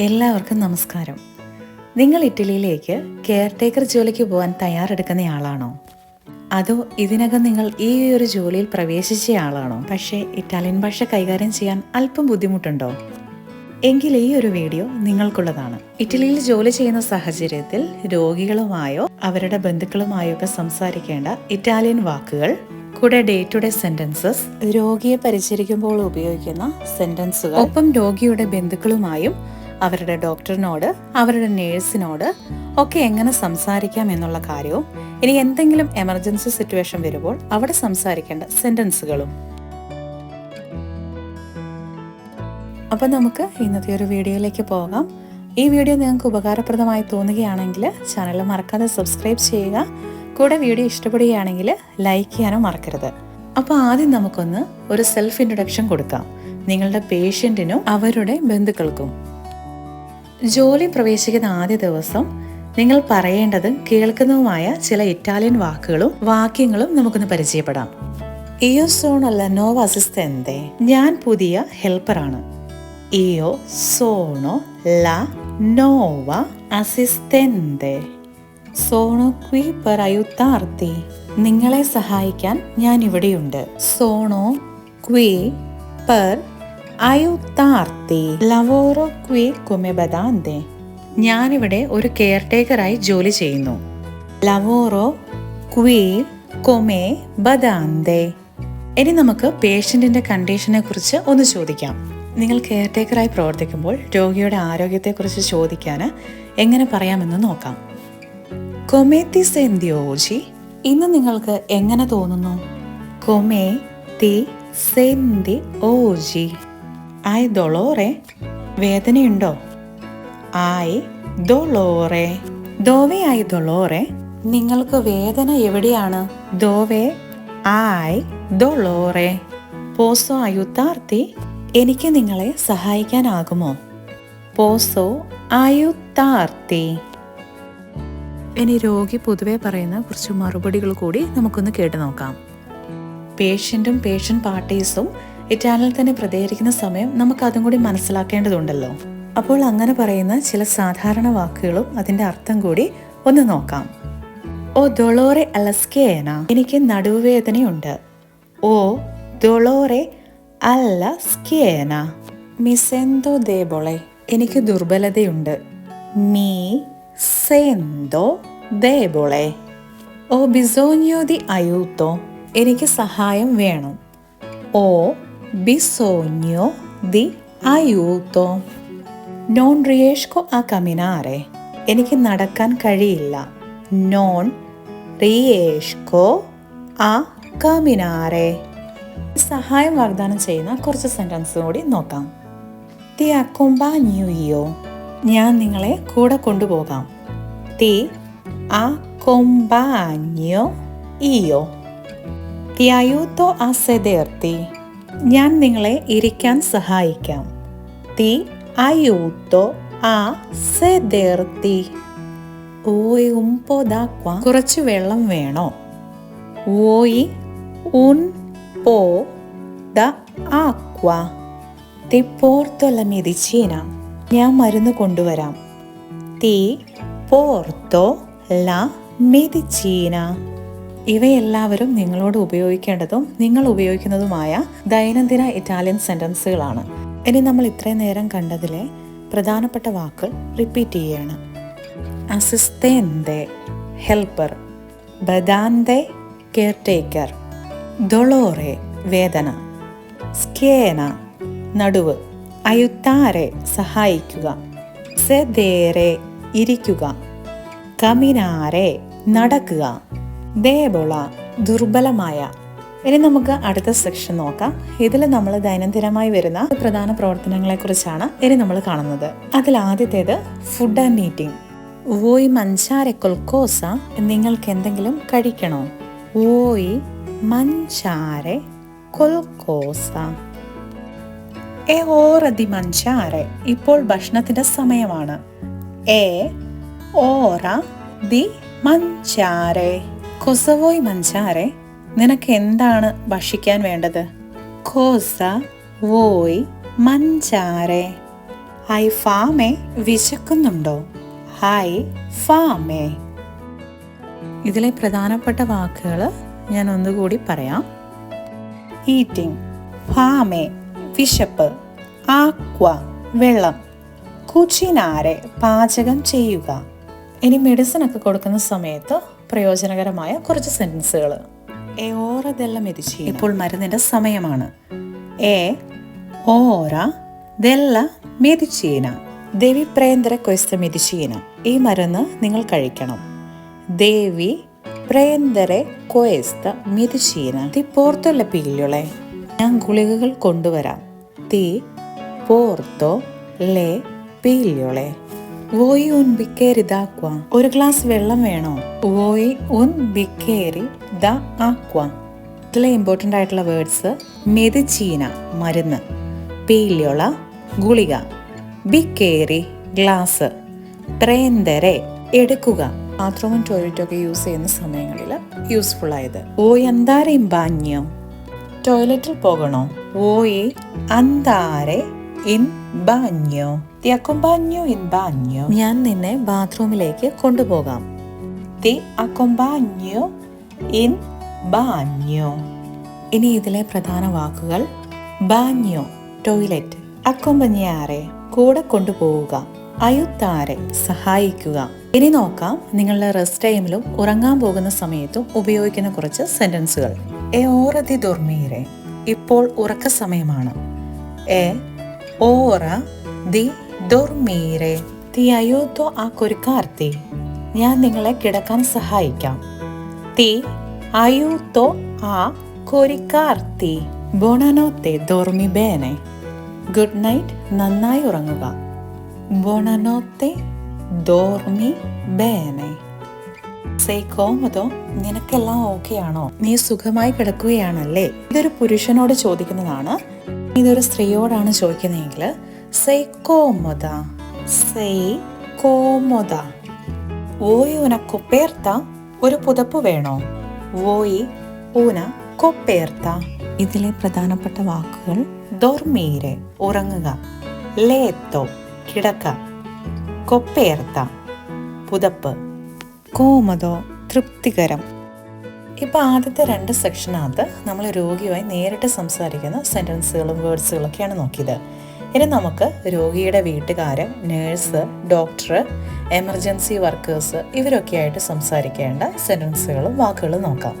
എല്ലാവർക്കും നമസ്കാരം. നിങ്ങൾ ഇറ്റലിയിലേക്ക് കെയർ ടേക്കർ ജോലിക്ക് പോകാൻ തയ്യാറെടുക്കുന്നയാളാണോ അതോ ഇതിനകം നിങ്ങൾ ഈ ഒരു ജോലിയിൽ പ്രവേശിച്ച ആളാണോ? പക്ഷേ ഇറ്റാലിയൻ ഭാഷ കൈകാര്യം ചെയ്യാൻ അല്പം ബുദ്ധിമുട്ടുണ്ടോ? എങ്കിൽ ഈ ഒരു വീഡിയോ നിങ്ങൾക്കുള്ളതാണ്. ഇറ്റലിയിൽ ജോലി ചെയ്യുന്ന സാഹചര്യത്തിൽ രോഗികളുമായോ അവരുടെ ബന്ധുക്കളുമായോ ഒക്കെ സംസാരിക്കേണ്ട ഇറ്റാലിയൻ വാക്കുകൾ കൂടെ ഡേ ടു ഡേ സെന്റൻസസ് രോഗിയെ പരിചരിക്കുമ്പോൾ ഉപയോഗിക്കുന്ന സെന്റൻസുകൾ ഒപ്പം രോഗിയുടെ ബന്ധുക്കളുമായും അവരുടെ ഡോക്ടറിനോട് അവരുടെ നേഴ്സിനോട് ഒക്കെ എങ്ങനെ സംസാരിക്കാം എന്നുള്ള കാര്യവും ഇനി എന്തെങ്കിലും എമർജൻസി സിറ്റുവേഷൻ വരുമ്പോൾ അവിടെ സംസാരിക്കേണ്ട സെന്റൻസുകളും. അപ്പോൾ നമുക്ക് ഇന്നത്തെ ഒരു വീഡിയോയിലേക്ക് പോകാം. ഈ വീഡിയോ നിങ്ങൾക്ക് ഉപകാരപ്രദമായി തോന്നുകയാണെങ്കിൽ ചാനൽ മറക്കാതെ സബ്സ്ക്രൈബ് ചെയ്യുക. കൂടെ വീഡിയോ ഇഷ്ടപ്പെടുകയാണെങ്കിൽ ലൈക്ക് ചെയ്യാനും മറക്കരുത്. അപ്പോൾ ആദ്യം നമുക്കൊന്ന് ഒരു സെൽഫ് ഇൻട്രൊഡക്ഷൻ കൊടുക്കാം. നിങ്ങളുടെ പേഷ്യന്റിനും അവരുടെ ബന്ധുക്കൾക്കും. ജോലി പ്രവേശിക്കുന്ന ആദ്യ ദിവസം നിങ്ങൾ പറയേണ്ടതും കേൾക്കുന്നതുമായ ചില ഇറ്റാലിയൻ വാക്കുകളും വാക്യങ്ങളും നമുക്കൊന്ന് പരിചയപ്പെടാം. ഇയോ സോണല്ല നോവ അസിസ്റ്റente ഞാൻ പുതിയ ഹെൽപ്പറാണ്. ഇയോ സോണോ ല നോവ അസിസ്റ്റente സോണോ ക്വി പെർ അയുത്താർത്തി നിങ്ങളെ സഹായിക്കാൻ ഞാൻ ഇവിടെയുണ്ട്. സോണോ ക്വി പെർ അയുത്താർത്തി ലവോറോ ക്വി badante. ഞാനിവിടെ ഒരു കെയർ ടേക്കറായി ജോലി ചെയ്യുന്നു. ലവോറോ ക്വി കൊമേ ബദാന്തെ ഇനി നമുക്ക് പേഷ്യന്റിന്റെ കണ്ടീഷനെ കുറിച്ച് ഒന്ന് ചോദിക്കാം. നിങ്ങൾ കെയർ ടേക്കറായി പ്രവർത്തിക്കുമ്പോൾ രോഗിയുടെ ആരോഗ്യത്തെക്കുറിച്ച് ചോദിക്കാൻ എങ്ങനെ പറയാമെന്ന് നോക്കാം. കൊമേത്തി സെന്തിയോജി ഇന്ന് നിങ്ങൾക്ക് എങ്ങനെ തോന്നുന്നു? കൊമേ തി സെന്തി ഓജി ആയ് ദോളോറെ വേദനയുണ്ടോ? ആയി ദൊളോറെ. ദോവെ ആയി ദൊളോറെ നിങ്ങൾക്ക് വേദന എവിടെയാണ്? ദോവെ ആയി ദൊളോറെ. പോസോ ആയുത്താർത്തി എനിക്ക് നിങ്ങളെ സഹായിക്കാനാകുമോ? പോസോ ആയുത്താർത്തി ഇനി രോഗി പൊതുവെ പറയുന്ന കുറച്ച് മറുപടികൾ കൂടി നമുക്കൊന്ന് കേട്ടു നോക്കാം. പേഷ്യന്റും പേഷ്യന്റ് പാർട്ടീസും ഇറ്റാലിയനിൽ തന്നെ പ്രതികരിക്കുന്ന സമയം നമുക്ക് അതും കൂടി മനസ്സിലാക്കേണ്ടതുണ്ടല്ലോ. അപ്പോൾ അങ്ങനെ പറയുന്ന ചില സാധാരണ വാക്കുകളും അതിന്റെ അർത്ഥം കൂടി ഒന്ന് നോക്കാം. ഓ ദൊളോറെ അലസ്കേന എനിക്ക് നടുവേദനയുണ്ട്. ഓ ദൊളോറെ അല്ല മിസെന്തോ ദേബോളെ എനിക്ക് ദുർബലതയുണ്ട്. മീ സെന്തോ ദേബോളെ ഓ ബിസോഞ്ഞോ ദി അയൂത്തോ എനിക്ക് സഹായം വേണം. ഓ ബിസോഞ്ഞോ ദി അയൂത്തോ നോൺ റിയേഷ്കോ ആ കമിനാറെ എനിക്ക് നടക്കാൻ കഴിയില്ല. നോൺ റിയേഷ്കോ ആ കമിനാറെ സഹായം വാഗ്ദാനം ചെയ്യുന്ന കുറച്ച് സെന്റൻസ് കൂടി നോക്കാം. തി അക്കൊമ്പാഞ്ഞുയോ ഞാൻ നിങ്ങളെ കൂടെ കൊണ്ടുപോകാം. തി ആ കൊമ്പാഞ്ഞോ ഇയോ തി അയൂത്തോ ആ സെതേർത്തി ഞാൻ നിങ്ങളെ ഇരിക്കാൻ സഹായിക്കാം. തി അയൂത്തോ ആ സെതേർത്തി ഓയ് ഉമ്പോ ദാക്വ കുറച്ച് വെള്ളം വേണോ? ഓയ് ഉൻ പോ ദ തി പോർത്തോ ല മെഡിച്ചീന ഞാൻ മരുന്ന് കൊണ്ടുവരാം. തി പോർത്തോ ല മെഡിച്ചീന ഇവയെല്ലാവരും നിങ്ങളോട് ഉപയോഗിക്കേണ്ടതും നിങ്ങൾ ഉപയോഗിക്കുന്നതുമായ ദൈനംദിന ഇറ്റാലിയൻ സെന്റൻസുകളാണ്. ഇനി നമ്മൾ ഇത്രയും നേരം കണ്ടതിലെ പ്രധാനപ്പെട്ട വാക്കുകൾ റിപ്പീറ്റ് ചെയ്യുകയാണ് അസിസ്റ്റേന്തെ ഹെൽപ്പർ ബദാന്തെ കെയർ ടേക്കർ ദൊളോറെ വേദന സ്കേന നടുവ് അയുത്താരെ സഹായിക്കുക സെദേറെ ഇരിക്കുക കമിനാരെ നടക്കുക. ദേബോള ദുർബലമായ. ഇനി നമുക്ക് അടുത്ത സെക്ഷൻ നോക്കാം. ഇതിൽ നമ്മൾ ദൈനംദിനമായി വരുന്ന പ്രധാന പ്രവർത്തനങ്ങളെ കുറിച്ചാണ് ഇനി നമ്മൾ കാണുന്നത്. അതിൽ ആദ്യത്തേത് ഫുഡ് ആൻഡ് ഈറ്റിംഗ് ഓയ് മഞ്ചാരെ കൊൽക്കോസ നിങ്ങൾക്ക് എന്തെങ്കിലും കഴിക്കണോ? ഓയ് മഞ്ചാരെ കൊൽക്കോസ. എ ഓറതി മഞ്ചാരെ ഇപ്പോൾ ഭക്ഷണത്തിന്റെ സമയമാണ്. എ ഓറ ദി മഞ്ചാരെ. കൊസവോയ് മഞ്ചാരെ നിനക്ക് എന്താണ് ഭക്ഷിക്കാൻ വേണ്ടത്? കോസ വോയ് മഞ്ചാരെ. ഹൈ ഫാമെ വിശക്കുന്നുണ്ടോ? ഹായ് ഫാമേ. ഇതിലെ പ്രധാനപ്പെട്ട വാക്കുകൾ ഞാൻ ഒന്നുകൂടി പറയാം. ഈറ്റിംഗ് ഫാമേ വിശപ്പ് ആക്വ വെള്ളം കുച്ചിനാരെ പാചകം ചെയ്യുക. ഇനി മെഡിസിൻ ഒക്കെ കൊടുക്കുന്ന സമയത്ത് പ്രയോജനകരമായ കുറച്ച് സെൻസുകൾ എ ഓറ ദെല്ല മെതിച്ചി ഇപ്പോൾ മരുന്നിന്റെ സമയമാണ്. എ ഓറ ദെല്ല മെതിച്ചീന ദേവി പ്രേന്ദ്ര ക്വസ്ത മെതിച്ചീന ഈ മരുന്ന് നിങ്ങൾ കഴിക്കണം. ദേവി പ്രേന്തരെ ക്വസ്ത മെതിച്ചീന തീ പോർത്തോല്ല പീല്ലുളെ ഞാൻ ഗുളികകൾ കൊണ്ടുവരാം. തീ പോർത്തോ ലെ പീല്ലുളെ വോയി ഉൻ ബിക്കേരി ദാക്വ ഒരു ഗ്ലാസ് വെള്ളം വേണോ? വോയി ഉൻ ബിക്കേരി ദ ആക്വ ഇതിലെ ഇമ്പോർട്ടന്റ് ആയിട്ടുള്ള വേർഡ്സ് മെതിച്ചീന മരുന്ന്. പീല്യോള ഗുളിക. ബിക്കേരി ഗ്ലാസ് പ്രേന്തരെ എടുക്കുക. ബാത്റൂമും ടോയ്ലറ്റും ഒക്കെ യൂസ് ചെയ്യുന്ന സമയങ്ങളിൽ യൂസ്ഫുൾ ആയത്. ഓ എന്താരെയും ബാന്യം ടോയ്ലറ്റിൽ പോകണോ? ഓയെ അന്താരെ ഇൻ ബാഞ്ഞോ? തി അക്കൊമ്പാഞ്ഞോ ഇൻ ബാഞ്ഞോ? ഞാൻ നിന്നെ ബാത്റൂമിലേക്ക് കൊണ്ടുപോകാം. തി അക്കൊമ്പാഞ്ഞോ ഇൻ ബാഞ്ഞോ? ഇനി ഇതിലെ പ്രധാന വാക്കുകൾ ബാഞ്ഞോ ടോയ്ലറ്റ് അക്കൊമ്പഞ്ഞാറെ കൂടെ കൊണ്ടുപോവുക അയുത്താരെ സഹായിക്കുക. ഇനി നോക്കാം നിങ്ങളുടെ റെസ്റ്റ് ടൈമിലും ഉറങ്ങാൻ പോകുന്ന സമയത്തും ഉപയോഗിക്കുന്ന കുറച്ച് സെന്റൻസുകൾ. എ ഓറതി ദുർമീരെ ഇപ്പോൾ ഉറക്ക സമയമാണ്. എ ഓറ ദി ദുർമീരെ. തി അയോത്തോ ആ കൊരുക്കാർത്തി. ഞാൻ നിങ്ങളെ കിടക്കാൻ സഹായിക്കാം. തി അയൂത്തോ ആ കൊരിക്കാർത്തി. ബോണനോത്തെ ദോർമി ബേനെ. ഗുഡ് നൈറ്റ് നന്നായി ഉറങ്ങുക. ബോണനോത്തെ ദോർമി ബേനെ. സേ കോമതോ നിനക്കെല്ലാം ഓക്കെ ആണോ നീ സുഖമായി കിടക്കുകയാണല്ലേ? ഇതൊരു പുരുഷനോട് ചോദിക്കുന്നതാണ്. ഇതൊരു സ്ത്രീയോടാണ് ചോദിക്കുന്നതെങ്കിൽ സൈ കോമത സൈ ഉന കൊപ്പേർത്ത ഒരു പുതപ്പ് വേണോ? വോയി ഊന കൊപ്പേർത്ത. ഇതിലെ പ്രധാനപ്പെട്ട വാക്കുകൾ ദോർമീരെ ഉറങ്ങുക ലേത്തോ കിടക്ക കൊപ്പേർത്ത പുതപ്പ് കോമതോ തൃപ്തികരം. ഇപ്പൊ ആദ്യത്തെ രണ്ട് സെക്ഷനകത്ത് നമ്മൾ രോഗിയുമായി നേരിട്ട് സംസാരിക്കുന്ന സെന്റൻസുകളും വേർഡ്സുകളൊക്കെയാണ് നോക്കിയത്. ഇനി നമുക്ക് രോഗിയുടെ വീട്ടുകാരൻ നേഴ്സ് ഡോക്ടർ എമർജൻസി വർക്കേഴ്സ് ഇവരൊക്കെ ആയിട്ട് സംസാരിക്കേണ്ട സെന്റൻസുകളും വാക്കുകളും നോക്കാം.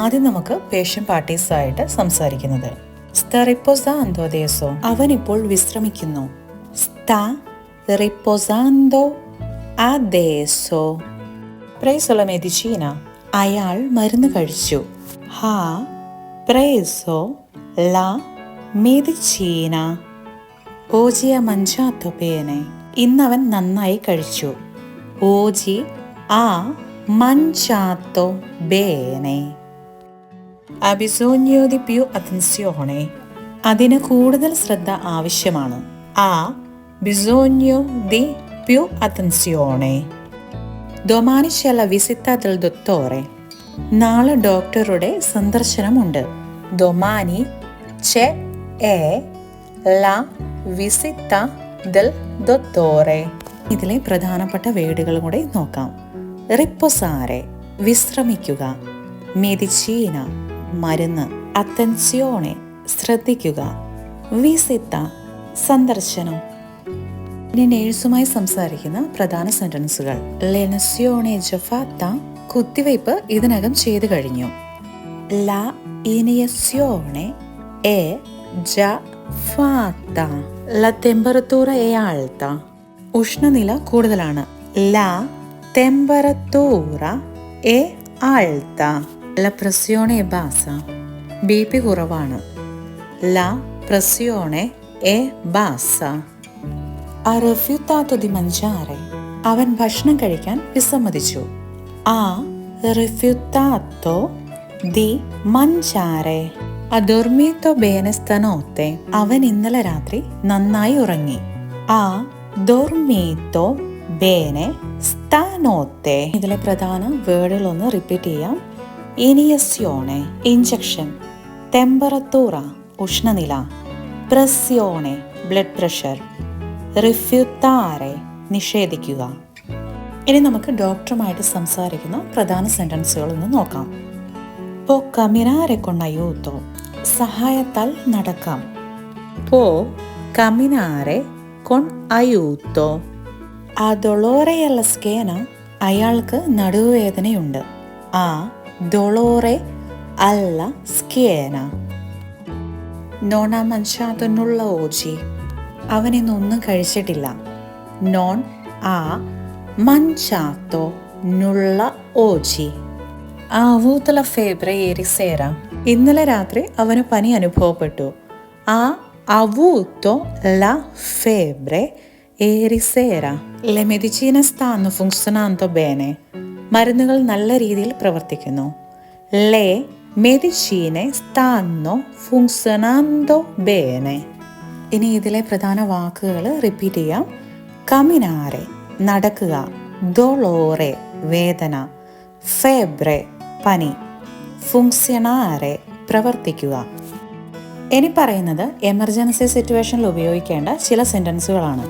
ആദ്യം നമുക്ക് പേഷ്യൻ പാർട്ടീസായിട്ട് സംസാരിക്കുന്നത്. സ്തറിപ്പോസ അവൻ ഇപ്പോൾ വിശ്രമിക്കുന്നു. സ്ത റിപ്പോസാന്തോ അദേശോ പ്രൈസുള്ള മെഡിച്ചീന അയാൾ മരുന്ന് കഴിച്ചു. ഹാ പ്രേസോ ല മെഡിച്ചീന ഓജിയ മഞ്ചാത്തോ ഇന്നവൻ നന്നായി കഴിച്ചു. ഓജി ആ മഞ്ചാത്തോ ബേനെ അബിസോന്യോ di attenzione. അതിന് കൂടുതൽ ശ്രദ്ധ ആവശ്യമാണ്. ആ ബിസോന്യോ ദി പ്യു അറ്റൻസിയോണെ ഡൊമാനി ശല വിസിത്ത ദൽ ദൊത്തോറെ നാളെ ഡോക്ടറുടെ സന്ദർശനമുണ്ട്. ഡൊമാനി ചെ എ ല വിസിത്ത ദൽ ദൊത്തോറെ ഇതിലെ പ്രധാനപ്പെട്ട വേർഡുകൾ കൂടെ നോക്കാം. റിപ്പൊസാരെ വിശ്രമിക്കുക. മെതിച്ചീന മരുന്ന്. അത്തൻസിയോണെ ശ്രദ്ധിക്കുക. വിസിത്ത സന്ദർശനം. ഇനി നേഴ്സുമായി സംസാരിക്കുന്ന പ്രധാന സെന്റൻസുകൾ. ലെനസിയോണെ ജഫാത്ത കുത്തിവയ്പ് ഇതിനകം ചെയ്തു കഴിഞ്ഞു. ല ഇനിയസിയോണെ എ ജ ഫാത്ത ല ടെമ്പറത്തൂറ എ ആൾത്ത ഉഷ്ണനില കൂടുതലാണ്. ല ടെമ്പറത്തൂറ എ ആൾത്ത ല പ്രസിയോണെ ബാസ. ബി പി കുറവാണ്. ല പ്രസിയോണെ എ ബാസ. ആ റിഫ്യൂത്താത്തോ ദി മഞ്ചാറെ. അവൻ ഭക്ഷണം കഴിക്കാൻ വിസമ്മതിച്ചു. ആ റിഫ്യൂത്താത്തോ ദി മഞ്ചാറെ. bene ബേനസ്തനോത്തെ അവൻ ഇന്നലെ രാത്രി നന്നായി ഉറങ്ങി. ആ dormito ബേനെ സ്ഥാനോത്തെ ഇതിലെ പ്രധാന വേർഡുകൾ ഒന്ന് റിപ്പീറ്റ് ചെയ്യാം. ഇനിയസ്യോണെ ഇഞ്ചക്ഷൻ ടെമ്പറത്തൂറ ഉഷ്ണനില പ്രസ്യോണെ ബ്ലഡ് പ്രഷർ റിഫ്യൂത്താരെ നിഷേധിക്കുക. ഇനി നമുക്ക് ഡോക്ടറുമായിട്ട് സംസാരിക്കുന്ന പ്രധാന സെന്റൻസുകളൊന്ന് നോക്കാം. പോ കമിനാരെ കൊണ്ടയൂത്തോ സഹായത്താൽ നടക്കാം. പോ കമിനാരെ കൊൺ അയൂത്തോ ആ ദൊളോറയുള്ള സ്കേന അയാൾക്ക് നടുവേദനയുണ്ട്. ആ ദൊളോറെ അല്ല സ്കേന നോണ ആ മനുഷ്യാതൊന്നുള്ള ഓജി അവൻ ഇന്നൊന്നും കഴിച്ചിട്ടില്ല. നോൺ ആ മഞ്ചാത്തോ നുള്ള ഓജി. ആവൂത്തല ഫേബ്ര ഏരിസേര ഇന്നലെ രാത്രി അവന് പനി അനുഭവപ്പെട്ടു. ആ അവൂത്തോ ല ഫേബ്രെ ഏരിസേര ലെ മെഡിച്ചീന സ്ഥാന്ന് ഫുങ്സനാന്തോ ബേനെ. മരുന്നുകൾ നല്ല രീതിയിൽ പ്രവർത്തിക്കുന്നു. ലെ മെതിച്ചീനെ സ്ഥാന്നോ ഫുങ്സനാന്തോ ബേനെ. ഇനി ഇതിലെ പ്രധാന വാക്കുകൾ റിപ്പീറ്റ് ചെയ്യാം. കമിനാറെ നടക്കുക ദോളോറെ വേദന ഫേബ്രെ പനി ഫുങ്സ്യണാരെ പ്രവർത്തിക്കുക. ഇനി പറയുന്നത് എമർജൻസി സിറ്റുവേഷനിൽ ഉപയോഗിക്കേണ്ട ചില സെന്റൻസുകളാണ്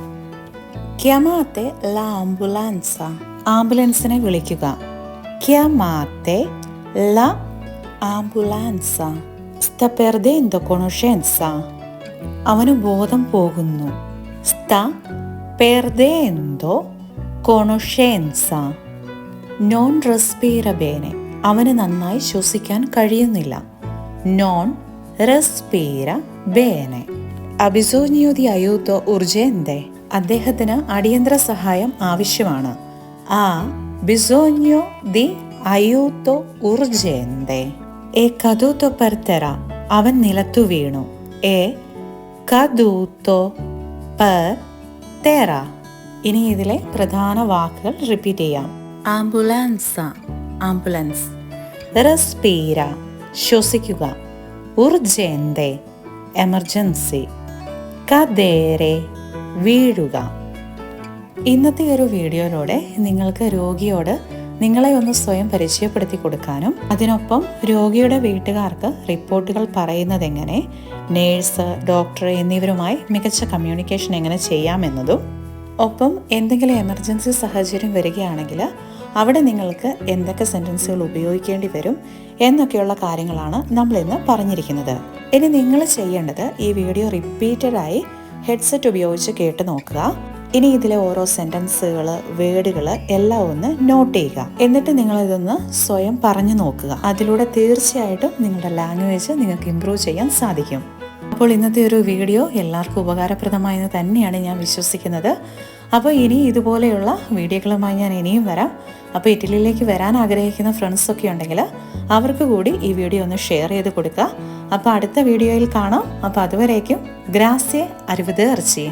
ക്യമാത്തെ ല ആംബുലൻസ ആംബുലൻസിനെ വിളിക്കുക. ക്യമാത്തെ ല ആംബുലാൻസ സ്ത പെർദേന്തോ കൊണുഷൻസ അവന് ബോധം പോകുന്നു. സ്ത പേർദേന്തോ കൊണൊഷേൻസ. നോൺ റെസ്പീരബേനെ അവന് നന്നായി ശ്വസിക്കാൻ കഴിയുന്നില്ല. നോൺ റെസ്പീര ബേനെ അഭിസോന്യോ ദി അയൂത്തോ ഉർജേന്തേ അദ്ദേഹത്തിന് അടിയന്തര സഹായം ആവശ്യമാണ്. ആ ബിസോന്യോ ദി അയൂത്തോ ഉർജേന്തേ എ കഥൂത്തൊപ്പർത്തറ അവൻ നിലത്തു വീണു. എ കദൂത്തോ പെർ തെറ. ഇനി ഇതിലെ പ്രധാന വാക്കുകൾ റിപ്പീറ്റ് ചെയ്യാം. ആംബുലൻസ ആംബുലൻസ്. റെസ്പീര ശ്വസിക്കുക. ഉർജേന്തേ എമർജൻസി. കദേരെ വീഴുക. ഇന്നത്തെ ഒരു വീഡിയോയിലൂടെ നിങ്ങൾക്ക് രോഗിയോട് നിങ്ങളെ ഒന്ന് സ്വയം പരിചയപ്പെടുത്തി കൊടുക്കാനും അതിനൊപ്പം രോഗിയുടെ വീട്ടുകാർക്ക് റിപ്പോർട്ടുകൾ പറയുന്നത് എങ്ങനെ നേഴ്സ് ഡോക്ടർ എന്നിവരുമായി മികച്ച കമ്മ്യൂണിക്കേഷൻ എങ്ങനെ ചെയ്യാമെന്നതും ഒപ്പം എന്തെങ്കിലും എമർജൻസി സാഹചര്യം വരികയാണെങ്കിൽ അവിടെ നിങ്ങൾക്ക് എന്തൊക്കെ സെന്റൻസുകൾ ഉപയോഗിക്കേണ്ടി വരും എന്നൊക്കെയുള്ള കാര്യങ്ങളാണ് നമ്മൾ ഇന്ന് പറഞ്ഞിരിക്കുന്നത്. ഇനി നിങ്ങൾ ചെയ്യേണ്ടത് ഈ വീഡിയോ റിപ്പീറ്റഡായി ഹെഡ്സെറ്റ് ഉപയോഗിച്ച് കേട്ട് നോക്കുക. ഇനി ഇതിലെ ഓരോ സെന്റൻസുകൾ വേർഡുകൾ എല്ലാം ഒന്ന് നോട്ട് ചെയ്യുക. എന്നിട്ട് നിങ്ങൾ ഇതൊന്ന് സ്വയം പറഞ്ഞു നോക്കുക. അതിലൂടെ തീർച്ചയായിട്ടും നിങ്ങളുടെ ലാംഗ്വേജ് നിങ്ങൾക്ക് ഇമ്പ്രൂവ് ചെയ്യാൻ സാധിക്കും. അപ്പോൾ ഇന്നത്തെ ഒരു വീഡിയോ എല്ലാവർക്കും ഉപകാരപ്രദമായെന്ന് തന്നെയാണ് ഞാൻ വിശ്വസിക്കുന്നത്. അപ്പോൾ ഇനി ഇതുപോലെയുള്ള വീഡിയോകളുമായി ഞാൻ ഇനിയും വരാം. അപ്പോൾ ഇറ്റലിയിലേക്ക് വരാൻ ആഗ്രഹിക്കുന്ന ഫ്രണ്ട്സൊക്കെ ഉണ്ടെങ്കിൽ അവർക്ക് കൂടി ഈ വീഡിയോ ഒന്ന് ഷെയർ ചെയ്ത് കൊടുക്കുക. അപ്പോൾ അടുത്ത വീഡിയോയിൽ കാണാം. അപ്പോൾ അതുവരേക്കും ഗ്രാസ്യ അരുവത് ഇറച്ചി